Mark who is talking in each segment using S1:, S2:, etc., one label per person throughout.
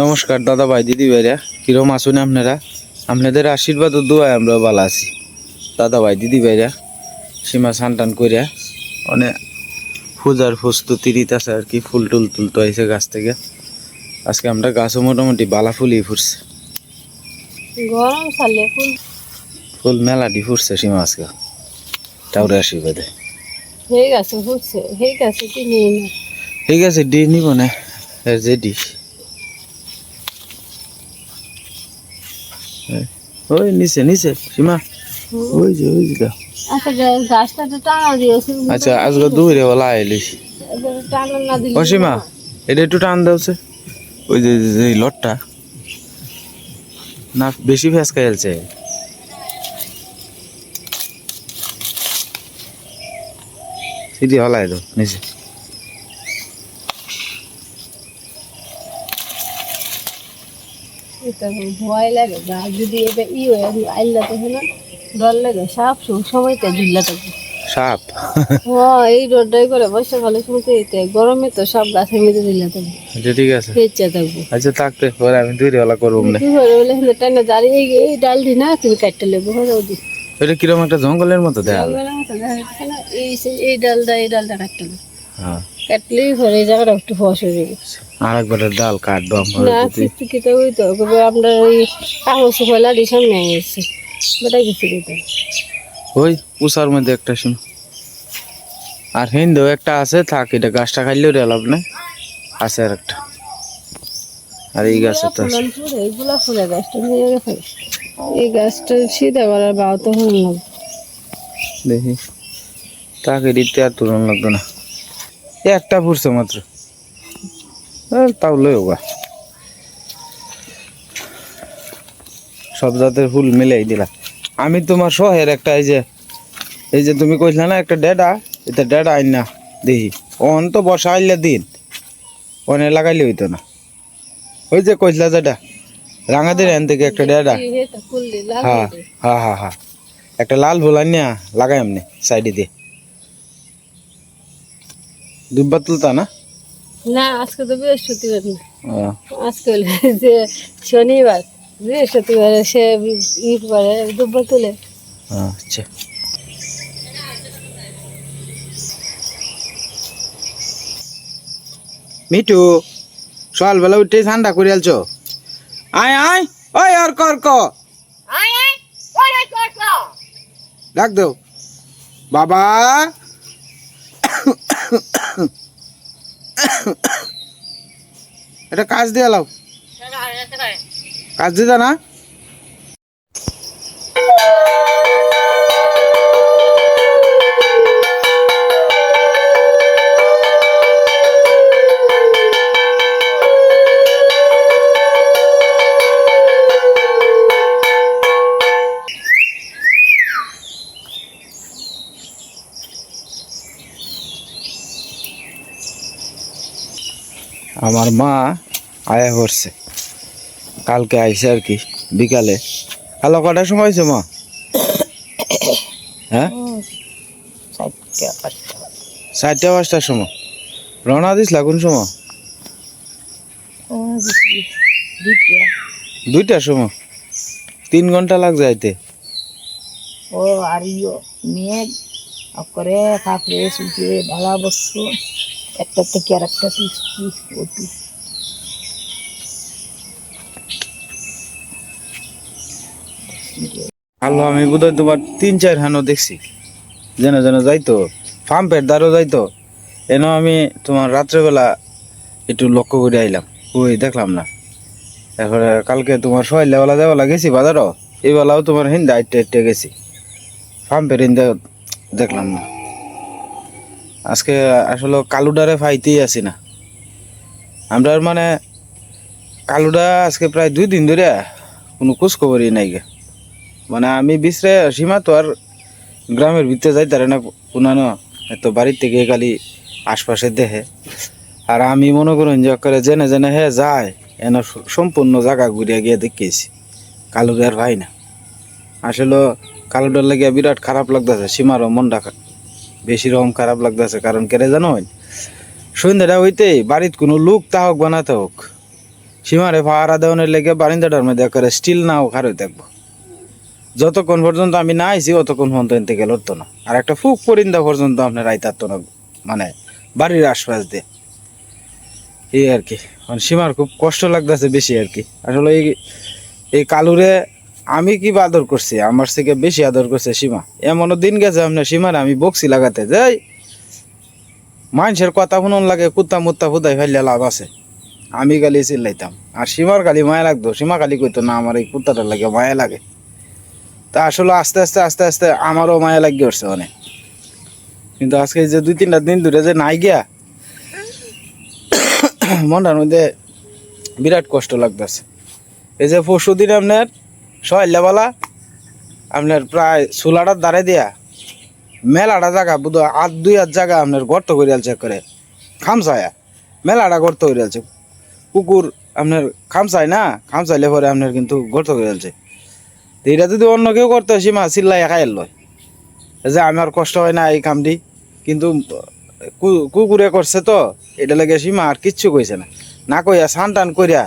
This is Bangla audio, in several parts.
S1: নমস্কার দাদা ভাই দিদি ভাইরা। কিরম আসুন আপনারা? আপনাদের আশীর্বাদ ও দোয়ায় আমরা ভালো আছি। দাদা ভাই দিদি ভাইরা সীমা সান টান করিয়া অনেক পূজার প্রস্তুতি নিতেছে আর কি ফুল টুল তুলতে হয়েছে গাছ থেকে। আজকে আমরা গাছও মোটামুটি বালা ফুলই ফুটছে।
S2: গরম সালে ফুল
S1: ফুল মেলাটি ফুটছে সীমা আজকে। টাউরে আশীর্বাদে।
S2: হয়ে গেছে ফুটছে। হয়ে গেছে কি নিয়ে
S1: ঠিক আছে ডি নিব না। যে ডি ওই নিচে নিচে সীমা। ওই যে ওই যে
S2: আচ্ছা
S1: আচ্ছা আজকে দূরে ওলা আইলিস
S2: দিলে
S1: অসীমা এটা একটু টান দেওছে ওই যে যে- লটটা। না বেশি ফ্যাস খাইছে সিটি হলাই তো নিচে।
S2: ভয় লাগে গাছ যদি এটা ই হয়ে আইলা হলো ডর লাগে সাপ সব ঝুল্লা থাকবে
S1: সাপ?
S2: হ্যাঁ এই রোডটাই করে বর্ষাকালের সময় তো গরমে তো সব গাছের মধ্যে দিল্লা থাকবে
S1: আচ্ছা ঠিক আছে
S2: খেয়েছে থাকব।
S1: আচ্ছা থাকতে পরে আমি দূরে ওলা করব না
S2: তুই ঘরে হলে টানা দাঁড়িয়ে এই ডাল দি না তুমি কাটতে লেবো হয়ে যাও দি।
S1: এটা কীরকম একটা জঙ্গলের মতো দেখা
S2: জঙ্গলের মতো দেখা এই ডালটা এই ডালটা কাটতে
S1: হ্যাঁ।
S2: কাটলেই ঘরে এই জায়গাটা একটু ফস হয়ে যাবে।
S1: আর একবার ডাল কাটবো
S2: না কিছু ওই আমরা ওই কাগজ ফেলা দিয়ে সামনে গেছে। বেটা কিছু কিতে
S1: ওই উষার মধ্যে একটা শুন। আর হিন্দু একটা আছে থাক এটা গাছটা খাইলেও রে লাভ নাই। আছে আর একটা আর এই গাছে তো
S2: এইগুলা ফুলে গাছটা নিয়ে এই গাছটা সিধা করার বাও তো হল না।
S1: দেখি। তাকে দিতে আর তুলন লাগতো না। একটা ফুটছে মাত্র। তাও লই গা। সব জাতের ফুল মিলাই দিলা আমি তোমার শহের একটা এই যে এই যে তুমি কইলে না একটা ডেডা এটা ডেডা আইন না দেখি। অন তো বসা আইলে দিন অনে লাগাইলে হইতো না। ওই যে কইলা যেটা রাঙাদের এন থেকে একটা ডেডা। হ্যাঁ
S2: হ্যাঁ
S1: হ্যাঁ হ্যাঁ। একটা লাল ফুল আনিয়া লাগাই এমনি সাইডে দিয়ে। দুব্বা তুলতা না?
S2: না আজকে তো বৃহস্পতিবার না। আজকে যে শনিবার বৃহস্পতিবার সে ই করে দুব্বা তুলে।
S1: আচ্ছা। মিঠু সকালবেলা উঠে ঠান্ডা করে আলছো? আয় আয় ওই আর কর ক ডাক দেও বাবা। এটা কাজ দিয়ে লাও। কাজ দিতা না? আমার মা আয়া করছে। কালকে আইসে আর কি বিকালে। কালো কটার সময় হয়েছে মা? হ্যাঁ? চারটা পাঁচটার সময়। রওনা দিস কোন সময়? দুইটার সময়? তিন ঘণ্টা লাগ যাইতে
S2: ও আর ইয়ো মেঘ করে তারপরে সুখে ঢালা বস্তু একটা থেকে আর একটা পিস পিস ওটি
S1: আলো আমি বোধহয় তোমার তিন, চার হানো দেখছি। যেন যেন যাইতো। পাম্পের দ্বারও যাইতো। এন আমি তোমার রাত্রেবেলা একটু লক্ষ্য করে আইলাম। ওই দেখলাম না। তারপরে কালকে তোমার সকালবেলা যাওয়ালা গেছি বাজারও। এই বেলাও তোমার হিন্দা আইটে আইটে গেছি। পাম্পের হিন্দা দেখলাম না। আজকে আসলে কালুডারে ফাইতেই আছি না। আমরা মানে কালুডা আজকে প্রায় দুই দিন ধরে কোনো খোঁজ খবরই নাই গে। মানে আমি বিশ্রে সীমা তো আর গ্রামের ভিতরে যাই তারে না পুনানো এত বাড়ির থেকে খালি আশপাশে দেখে। আর আমি মনে করুন যে করে জেনে জেনে হে যায়, এন সম্পূর্ণ জায়গা ঘুরিয়া গিয়ে দেখেছি। কালুদার ভাই না। আসলে কালুডার লাগিয়া বিরাট খারাপ লাগতেছে, সীমারও মনটা বেশি রকম খারাপ লাগতেছে, কারণ কেড়ে জানো সন্ধ্যাটা হইতে বাড়িত কোনো লোক তা হোক বানাতে হোক, সীমারে পাহারা দেওয়ানের লেগে বারিন্দাটার মধ্যে করে স্টিল না হোক খারে দেখব যতক্ষণ পর্যন্ত আমি না আইছি, অতক্ষণ পর্যন্ত এনতে গেল তো না। আর একটা ফুক পরিন্দা পর্যন্ত আপনার আইতার না মানে বাড়ির আশপাশ দিয়ে। এই আর কি মানে সীমার খুব কষ্ট লাগতেছে বেশি আর কি। আসলে এই এই কালুরে আমি কি আদর করছি? আমার থেকে বেশি আদর করছে সীমা। এমনও দিন গেছে আপনার সীমার, আমি বকছি লাগাতে। যাই। মানুষের কথা শুনুন লাগে, কুত্তা মুত্তা ফুদাই ফেললে লাভ আছে। আমি খালি চিল্লাইতাম। আর সীমার খালি মায়া লাগতো। সীমা খালি কইতো, না, আমার এই কুত্তাটার লাগে মায়া লাগে। তা আসলে আস্তে আস্তে আস্তে আস্তে আমারও মায়া লাগিয়ে উঠছে অনেক। কিন্তু আজকে যে দুই, তিনটা দিন ধরে যে নাই গিয়া, মনটার মধ্যে বিরাট কষ্ট লাগতেছে। এই যে পরশু দিন আপনার সহাইলাবালা আপনার প্রায় ষোলাটার দ্বারে দিয়া মেলাটা জায়গা, বুধ আট, দুই হাত জায়গা আপনার গর্ত করে আলছে করে খামসায়া মেলাটা গর্ত করে আলছে। কুকুর আপনার খামসায় না খামসাইলে পরে আপনার কিন্তু গর্ত করে আলছে। তো এটা যদি অন্য কেউ করতে হয়, সীমা চিল্লাই একাই লয়। যে আমার কষ্ট হয় না এই কামটি, কিন্তু কুকুরে করছে তো, এটা লাগে সীমা আর কিচ্ছু কইছে না। না কইয়া সান টান কইরা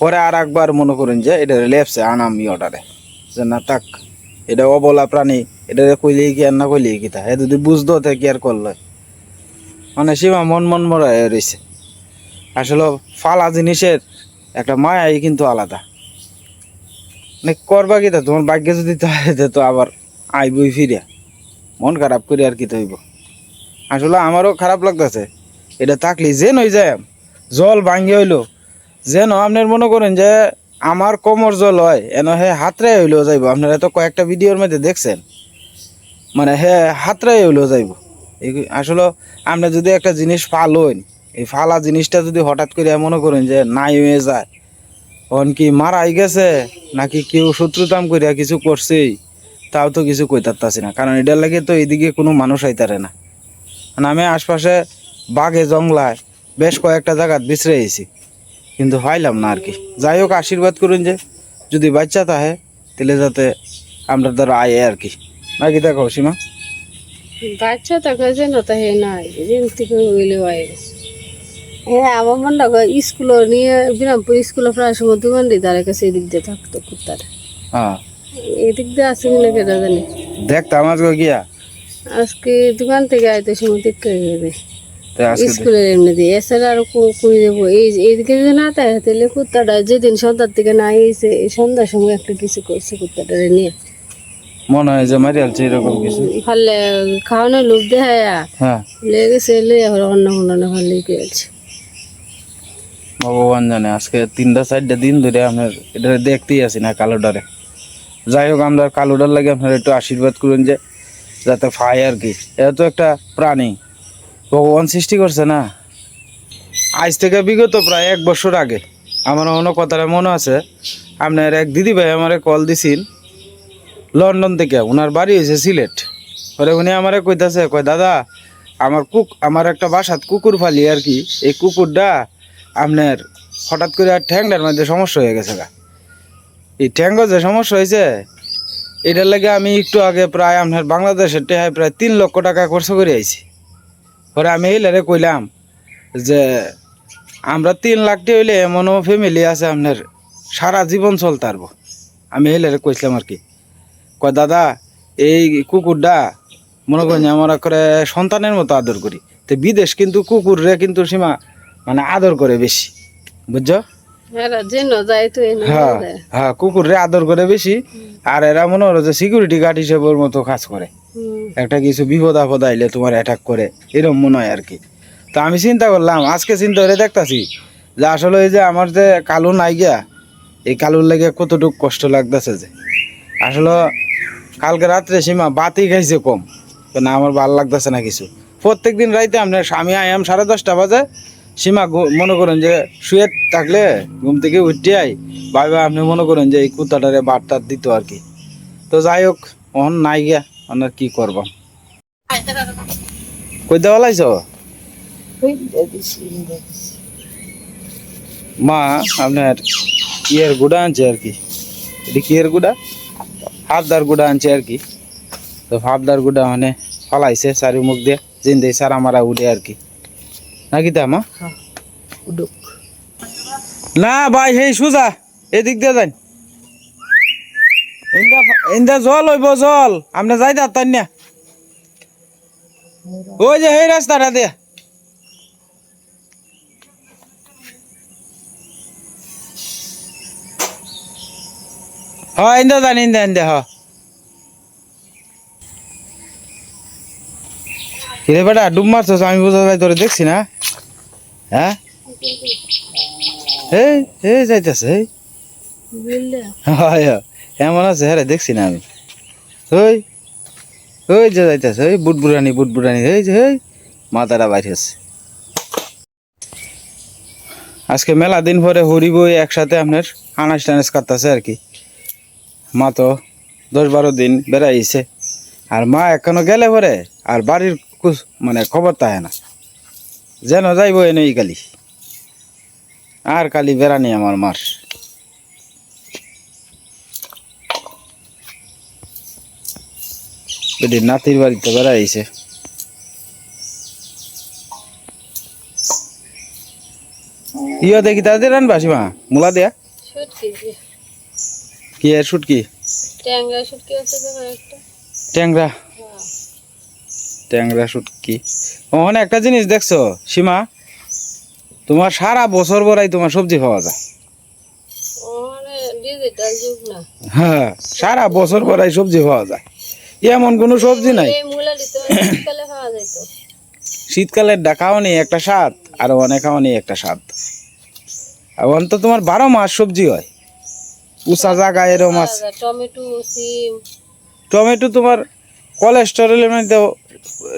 S1: পরে আর একবার মনে করেন যে এটা লেপছে আনাম ইয়টারে। যে না তাক এটা অবলা প্রাণী এটা কইলে কি আর না কইলে কি তা? এ যদি বুঝতো তে কি আর করল? মানে সীমা মন মন মরা রয়েছে আসলে ফালা জিনিসের একটা মায়াই কিন্তু আলাদা। মানে করবা কি তা? তোমার ভাগ্যে যদি তাহলে তো আবার আইবই ফিরে মন খারাপ করে আর কি হইব? আসলে আমারও খারাপ লাগতেছে। এটা থাকলে যে নই যায়। জল ভাঙ্গি হইল যেন আপনার মনে করেন যে আমার কোমর জল হয়, এন হে হাতরে হইলেও যাইব। আপনারা তো কয়েকটা ভিডিওর মধ্যে দেখছেন। মানে হে হাতরে হইলেও যাইব। এই আসলে আপনি যদি একটা জিনিস ফালইন এই ফালা জিনিসটা যদি হঠাৎ করে মনে করেন যে নাই হয়ে যায়, অন কি মারাই গেছে, নাকি কেউ শত্রুতাম করিয়া কিছু করছেই, তাও তো কিছু কইতারতাছি না। কারণ এটার লাগে তো এইদিকে কোনো মানুষ আইতারে না। মানে আমি আশপাশে বাঘে জংলায় বেশ কয়েকটা জায়গাত বিছরে আইছি কিন্তু পাইলাম না আর কি। যাই হোক আশীর্বাদ করুন যে যদি বাচ্চা তাহে তাহলে যাতে আমরা দ্বারা আয় আর কি। নাকি দেখো সীমা?
S2: বাচ্চা তাকে যেন তাহে নাই থেকে হয়ে। গেছে আমার মনটা করে স্কুল নিয়ে বিরামপুর স্কুলে প্রায় সময় দোকান দিই তার কাছে এদিক দিয়ে থাকতো কুত্তার।
S1: হ্যাঁ।
S2: এদিক দিয়ে আছে কিনা কেটা জানি।
S1: দেখতাম আজকে গিয়া।
S2: আজকে দোকান থেকে আইতে সময় ঠিক করে
S1: তো দেখ-
S2: স্কুলের এমনি দিয়ে এছাড়া আর কই দেবো। এই এইদিকে যদি না তাই তাহলে কুত্তাটা যেদিন সন্ধ্যার থেকে না এসে সন্ধ্যার সময় একটা কিছু করছে নিয়ে।
S1: মনে হয় যে মারি আলছে এরকম কিছু।
S2: ফালে খাওয়ানোর লোক দেখায়
S1: হ্যাঁ।
S2: লেগেছে লে আবার অন্য কোনো
S1: ভগবান জানে আজকে তিনটা চারটা দিন ধরে আপনার এটা দেখতেই আছি না কালোডারে যাই হোক আমরা কালোডার লাগে আপনার একটু আশীর্বাদ করুন যে যাতে ফায় আর কি। এটা তো একটা প্রাণী। ভগবান সৃষ্টি করছে না? আজ থেকে বিগত প্রায় এক বছর আগে। আমার অন্য কথাটা মনে আছে। আপনার এক দিদি ভাই আমারে কল দিছিল লন্ডন থেকে। ওনার বাড়ি হয়েছে সিলেট। পরে উনি আমারে কইতাছে, কয়, দাদা, আমার কুক, আমার একটা বাসাত কুকুর ফালি আর কি। এই কুকুরটা আপনার হঠাৎ করে আর ঠ্যাংটার মধ্যে সমস্যা হয়ে গেছে গা। এই ঠ্যাঙ্গ যে সমস্যা হয়েছে এটার লাগে আমি একটু আগে প্রায় আপনার বাংলাদেশের টেহায় প্রায় তিন লক্ষ টাকা খরচ করে আইছি। পরে আমি এইলারে কইলাম যে আমরা তিন লাখটি হইলে এমনও ফ্যামিলি আছে আপনার সারা জীবন চলতে পারব। আমি এইলারে কইছিলাম আর কি। কয় দাদা এই কুকুরটা মনে করেন আমরা করে সন্তানের মতো আদর করি। তো বিদেশ কিন্তু কুকুররে কিন্তু সীমা মানে আদর করে বেশি বুঝছ? হ্যাঁ হ্যাঁ কুকুররে আদর করে বেশি আর এরা মনে হলো যে সিকিউরিটি গার্ড হিসেবের মতো কাজ করে। একটা কিছু বিপদ আপদ আইলে তোমার অ্যাটাক করে এরকম মনে হয় আর কি তো আমি চিন্তা করলাম, আজকে চিন্তা করে দেখতাছি যে আসলে এই যে আমার যে কালু নাই গিয়া, এই কালুর লাগে কতটুকু কষ্ট লাগতেছে যে। আসলে কালকে রাত্রে সীমা বাতি খাইছে কম না আমার ভালো লাগতেছে না কিছু। প্রত্যেক দিন রাইতে আপনার আমি আয়াম সাড়ে দশটা বাজে, সীমা মনে করেন যে শুয়ে থাকলে ঘুম থেকে উঠতে আই ভাইবা আপনি মনে করেন যে এই কুত্তাটারে বার্তা দিত আর কি তো যাই হোক, অহন নাই গিয়া। অনার কি করব? কই দেওয়া লাইছ মা আপনার ইয়ের গুড়া আনছে আর কি। এটি কি এর গুড়া? হাফদার গুড়া আনছে আর কি। তো হাফদার গুড়া মানে ফলাইছে চারি মুখ দিয়ে জিন্দে সারা মারা উঠে আর কি। নাকি তা মা? না ভাই হেই সুজা এদিক দিয়ে যান। ইন্দা ইন্দা জল হইব জল। আপনি যাই তার না? ওই যে এই রাস্তাটা দিয়ে হ্যাঁ ইন্দা যান ইন্দা ইন্দা হ। কিরে বেটা ডুব মারছস আমি বোঝা যায় তোরে দেখছি না? হ্যাঁ? এই এই যাইতেছে এই। হয়। এমন আছে হ্যাঁ দেখছি না আমি। ওই ওই যে যাইতেছে, ওই বুট বুড়ানি এই যে, এই মাথাটা বাইরে আছে আজকে মেলা দিন পরে হরি বই একসাথে আপনার আনাজ টানাজ কাটতেছে আর কি। মা তো দশ বারো দিন বেড়াইছে। আর মা এখনও গেলে পরে আর বাড়ির কুস মানে খবর তাহে না। যেন যাইব এনে এই কালি আর কালি বেড়ানি আমার মার। এটি নাতির বাড়িতে বেড়াইছে ইয়া দেখি তাদের রানবা সীমা মূলা দেয়া? কি এর শুটকি?
S2: ট্যাংরা শুটকি আছে তো একটা
S1: ট্যাংরা?
S2: হ্যাঁ।
S1: ট্যাংরা শুটকি। ওখানে একটা জিনিস দেখছ সীমা? তোমার সারা বছর বড়াই তোমার সবজি পাওয়া যায়।
S2: ডিজিটাল যুগ না।
S1: হ্যাঁ সারা বছর বড়াই সবজি পাওয়া যায়। এমন কোনো সবজি নাই। শীতকালের ডাকাও নেই একটা স্বাদ আর অনেক নেই একটা স্বাদ। আর অন্ত তোমার বারো মাস সবজি হয়। উঁচা জায়গা এরকম আছে।
S2: খাওয়া যায়। টমেটো
S1: টমেটো তোমার কোলেস্টেরলের মধ্যে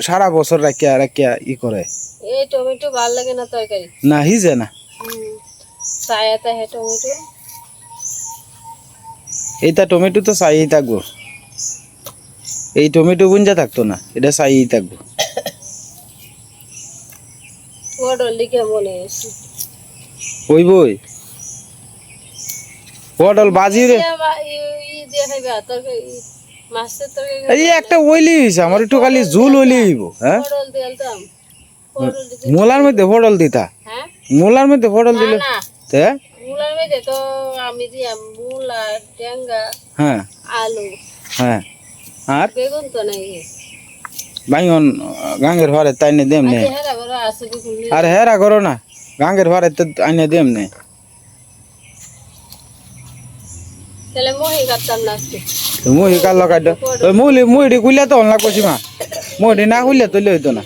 S1: সারা বছর রাখিয়া রাখিয়া ই করে।
S2: এই টমেটো ভালো লাগে না তরকারি।
S1: না হিজে না।
S2: টমেটো।
S1: এইটা টমেটো তো চাইই থাকব। এই টমেটো গুঞ্জা থাকতো না এটা চাইই থাকব। ওই বই। পটল বাজি রে। এই একটা ওইলি আমার একটু খালি ঝুল ওইলি হইব হ্যাঁ? মোলার মধ্যে পটল দিতা?
S2: হ্যাঁ?
S1: মোলার মধ্যে পটল দিলে
S2: না।
S1: তে?
S2: মধ্যে তো আমি দিয়াম মূলা ট্যাঙ্গা
S1: হ্যাঁ।
S2: আলু।
S1: হ্যাঁ। আর?
S2: বেগুন তো নাই
S1: বাইগন গাঙ্গের ঘরে তাইনে দেম নে।
S2: হেরা
S1: আর হেরা করো না গাঙ্গের ঘরে তো আইনে দেম নে।
S2: মহি
S1: কাল লগাই ওই মুলি মুইডি কুইলে তো অনলা কষি মা। মুইডি না কুইলে তো হইতো না।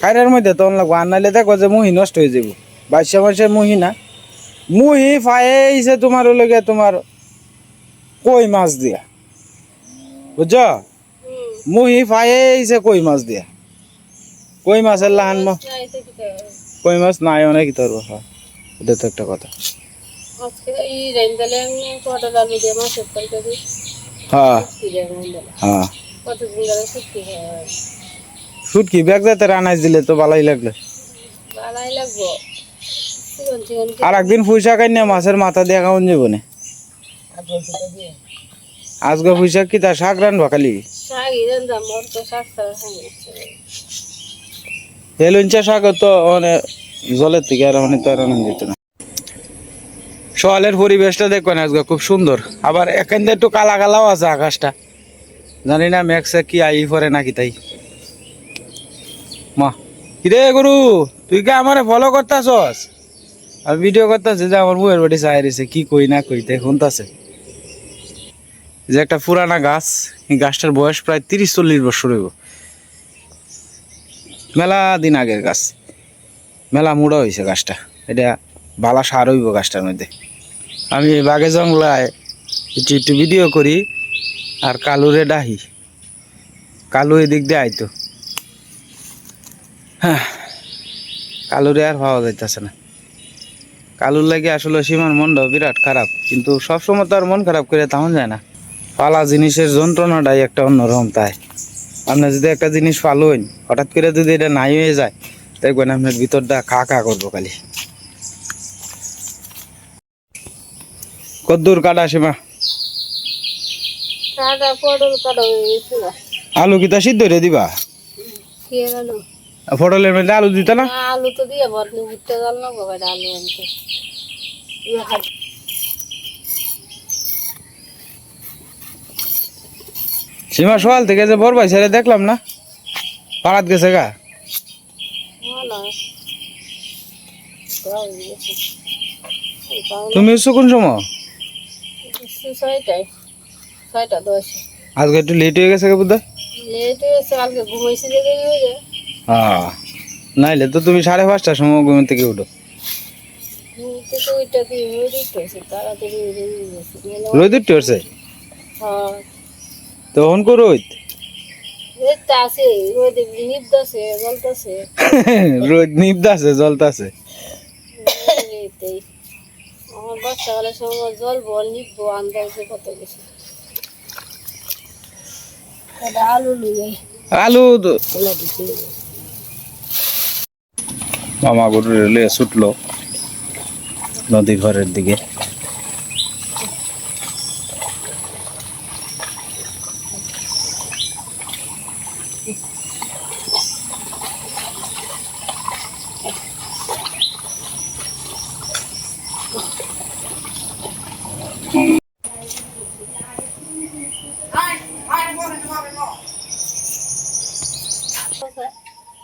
S1: খাইরার মধ্যে তো অনলা আর দেখো যে মুহি নষ্ট হয়ে যাব বাইশে মাসের মুহি না। মুহি ফাইছে তোমার লগে তোমার কই মাছ দিয়া? বুঝছ? মুহি ফাইছে কই মাছ দিয়া? কই মাছের লাহান মা
S2: নাই তো কি করব?
S1: কই মাছ নাই অনেক তোর বাবা এটা তো একটা কথা।
S2: আজকে এই রেন্দালে আমি পটল আলু দিয়ে মাছের তরকারি কি দিয়ে রেন্দালে কতদিন ধরে শুটকি খাওয়া
S1: শুটকি ব্যাগ যাতে রানাইজ দিলে তো ভালোই লাগল। আর একদিন পয়সা কাই না মাছের মাথা দিয়ে খাওয়ান যাব না আজকে পয়সা কি তার শাক রানবা খালি?
S2: তো
S1: হেলুঞ্চা শাক তো মানে জলের থেকে আর মানে তো আর আনন্দ দিত না। সকালের পরিবেশটা দেখবেন আজকে খুব সুন্দর। আবার এখান থেকে একটু কালা কালাও আছে আকাশটা। জানি না ম্যাক্সে কি আই পরে নাকি তাই। মা কিরে গুরু তুই কি আমার ফলো করতাছস? আমি ভিডিও করতেছি যে আমার বউয়ের বাড়ি চাই রয়েছে কি কই না কই তাই শুনতাছে। যে একটা পুরানা গাছ, এই গাছটার বয়স প্রায় তিরিশ চল্লিশ বছর হইব। মেলা দিন আগের গাছ। মেলা মুড়া হয়েছে গাছটা। এটা বালা সার হইব গাছটার মধ্যে। আমি বাগে জঙ্গলায় একটু একটু ভিডিও করি, আর কালুরে ডাহি। কালু এদিক দিয়ে আইতো। হ্যাঁ কালুরে আর পাওয়া যাইতেছে না। কালুর লাগে আসলে সীমার মনটাও বিরাট খারাপ, কিন্তু সবসময় তো আর মন খারাপ করে তেমন যায় না। পালা জিনিসের যন্ত্রণাটাই একটা অন্যরকম তাই। আপনি যদি একটা জিনিস পালুন হঠাৎ করে যদি এটা নাই হয়ে যায় দেখবেন আপনার ভিতরটা খা খা করব খালি। কদ্দুর কাটা সীমা। আলু কিতা সিদ্ধ রে দিবা? পটলের মধ্যে আলু দিতা না?
S2: আলু তো দিয়ে আলু
S1: সীমা সকাল থেকে যে বড় ভাই ছেলে দেখলাম না? পাড়াত গেছে গা। তুমি এসছো কোন সময়? আজকে একটু লেট হয়ে গেছে বোধ
S2: হয়ে
S1: নাইলে তো তুমি সাড়ে পাঁচটার সময় ঘুম থেকে উঠো।
S2: রোদ
S1: উঠতে
S2: হ্যাঁ।
S1: তখন কো রোদ
S2: রোদটা আছে রোদ জ্বলতাছে। এইটাই। আমার সময় আন্দাজে কত আলু লুই
S1: মামা গরু রেলে ছুটলো নদী ঘরের দিকে।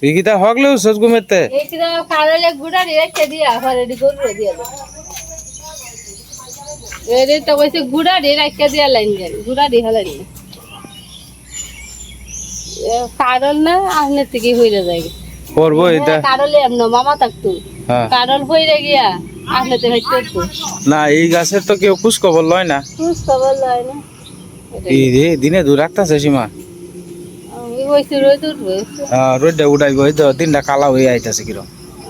S2: তুই
S1: কি তা হগলে উঠছস ঘুমেতে
S2: এই কারলে গুড়া রেখে দিয়া ঘরে দি দিয়া দাও এরে তো কইছে গুড়া রে রাখে দিয়া লাইন গুড়া দি কারল না আহনে থেকে হইরা যায়।
S1: করব এটা।
S2: কারলে এমন মামা থাকতো।
S1: হ্যাঁ।
S2: কারল গিয়া
S1: না এই গাছের তো কেউ খুশ খবর লয় না।
S2: খুশ খবর লয় না।
S1: এই রে দিনে দূর রাখতেছে সীমা
S2: আমি কইছি রোদ উঠবে
S1: আহ, রোদটা উঠাইব এই তো দিনটা কালা হয়ে আইতাছে কিরম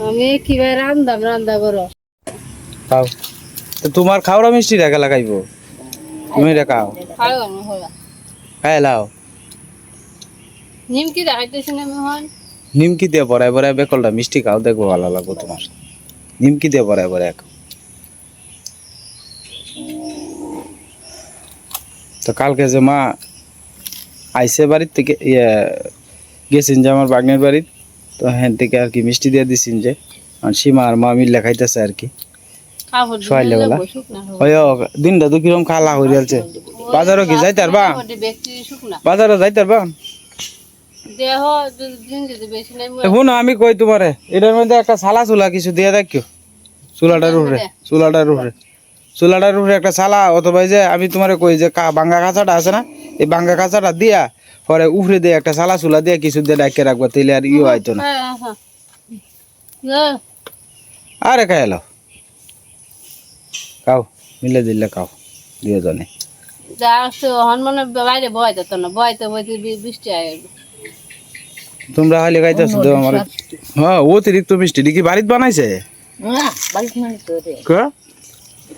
S2: আমি কীভাবে রান্দাম রান্দা করো
S1: খাও। তো তোমার খাওয়া মিষ্টি রেখা লাগাইব? তুমি এটা খাও।
S2: খাও আমি হলা
S1: খাই লাও।
S2: নিমকি দেখাইতেছি না মোহন?
S1: নিমকি দিয়ে পরায় পরায় বেকলটা মিষ্টি খাও দেখব ভালো লাগবো তোমার নিমকি দিয়ে পরায় খাও। তো কালকে যে মা আইসে বাড়ির থেকে ইয়ে গেছেন যে আমার বাগনের বাড়ির তো হ্যান থেকে আর কি মিষ্টি দিয়ে দিছেন যে আর সীমা আর মা মিল্লে খাইতেছে আর কি। ওই দিনটা তো কিরম খালা হয়ে যাচ্ছে বাজারও কি যাইতে পারবা? বাজারও যাইতে পারবা? এখন আমি কই তোমারে? এটার মধ্যে একটা সালা চুলা কিছু দিয়ে দেখিও। চুলাটার উপরে চুলাটার উপরে। চুলাটার উপরে একটা সালা অথবা যে আমি তোমারে কই যে বাঙ্গা কাঁচাটা আছে না এই বাঙ্গা কাঁচাটা দিয়া পরে উপরে দিয়ে একটা সালা চুলা দিয়ে কিছু দিয়ে ডাকে রাখব তাইলে আর ইয়ে হয়তো না।
S2: হ্যাঁ হ্যাঁ হ্যাঁ।
S1: আরে খাই এলো খাও মিলে দিলে খাও দুজনে তোমরা হাইলে খাইতেছো তো আমার হ্যাঁ অতিরিক্ত মিষ্টি কি বাড়িতে বানাইছে?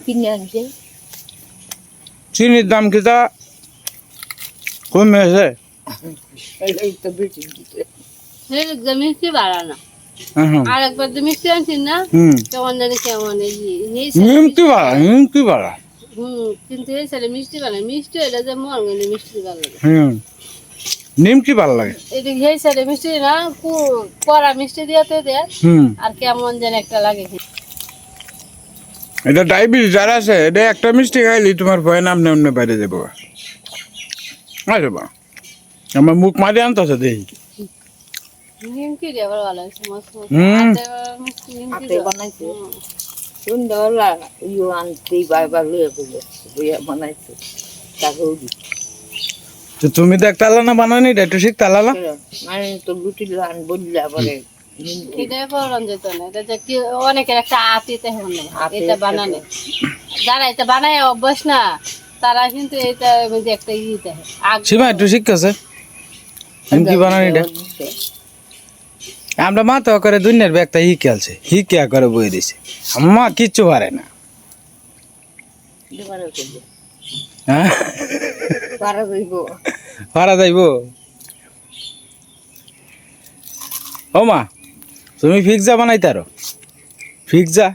S3: কিনে আনছে
S1: চিনির দাম কি কমে আছে
S3: তো
S2: মিষ্টি আনছি না জানি কেমন
S1: নিমকি বাড়া নিমকি বাড়া
S2: হুম কিন্তু এই ছেলে মিষ্টি বানায় মিষ্টি হইলে যে মন গেলে মিষ্টি ভালো লাগে
S1: হুম নিমকি ভালো লাগে
S2: এদিকে এই ছেলে মিষ্টি না কু- কড়া মিষ্টি দিয়াতে দেয় আর কেমন যেন একটা লাগে
S1: এটা ডায়াবেটিস যারা আছে এটা একটা মিষ্টি খাইলি তোমার ভয় নাম নামনে বাইরে যাব। আরে বা আমার মুখ মারি আনতেছে দেখি
S2: আবার
S3: ইয়ে বারবার লয়ে বলে বানাইছে। তাকে
S1: তো তুমি তো একটা আলানা বানানি এটা একটু শিখতে আলালা
S3: মানে তো লুটি লান বললা পরে
S2: এটা করন যেত না এটা যে কি অনেকের একটা আতিতে হন না এটা বানানে। যারা এটা বানায় অভ্যাস না তারা কিন্তু এটা একটা ইতে
S1: সীমা একটু শিখতেছে। নিমকি বানানিটা আমরা মা তো করে দুনিয়ার ব্যাগটা হি খেলছে হি কে করে বই দিছে। মা কিচ্ছু পারে না। হ্যাঁ?
S2: পারা যাইব।
S1: ভাড়া যাইব। ও মা তুমি ফিক্সা বানাইতারো ফিক্সা?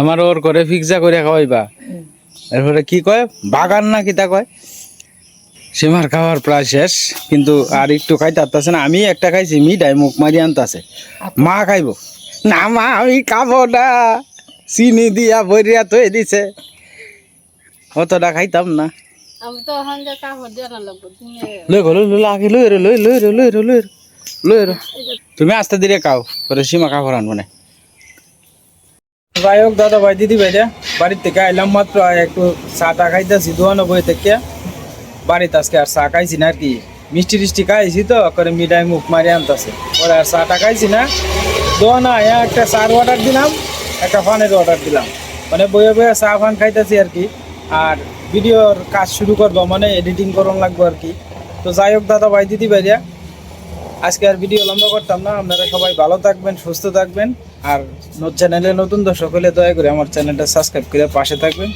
S1: আমার ওর করে ফিক্সা করে খাওয়াইবা। এরপরে কি কয়? বাগান না কিতা কয়? সীমার খাওয়ার প্রায় শেষ কিন্তু আর একটু খাইতে পারতেছে না। আমি একটা খাইছি মিঠাই মুখ মারি আনতাছে। মা খাইব। না মা আমি খাব না। চিনি দিয়া বরিয়া থই দিছে। অতটা খাইতাম না।
S2: আমি তো
S1: লই গো লই লই লই লই লই তুমি আস্তে ধীরে খাও পরে সীমা কাপড় আনব না যাই হোক দাদা ভাই, দিদি ভাই বাড়ির থেকে আইলাম মাত্র একটু চা টা খাইতেছি দোয়ানো বই থেকে বাড়িতে আজকে আর চা খাইছি না আর কি? মিষ্টি টিষ্টি খাইছি তো করে মিঠাই মুখ মারি আনতেছে। পরে আর চা টা খাইছি না। দোয়ানো আয়া একটা চার অর্ডার দিলাম, একটা ফানের অর্ডার দিলাম। মানে বইয়ে বইয়ে চা ফান খাইতেছি আর কি। আর ভিডিওর কাজ শুরু করব মানে এডিটিং করন লাগবো আর কি। তো যাই হোক দাদা ভাই, দিদি ভাইয়া আজকে আর ভিডিও লম্বা করতাম না, আপনারা সবাই ভালো থাকবেন, সুস্থ থাকবেন, আর চ্যানেলে নতুন দর্শক হলে দয়া করে আমার চ্যানেলটা সাবস্ক্রাইব করে পাশে থাকবেন।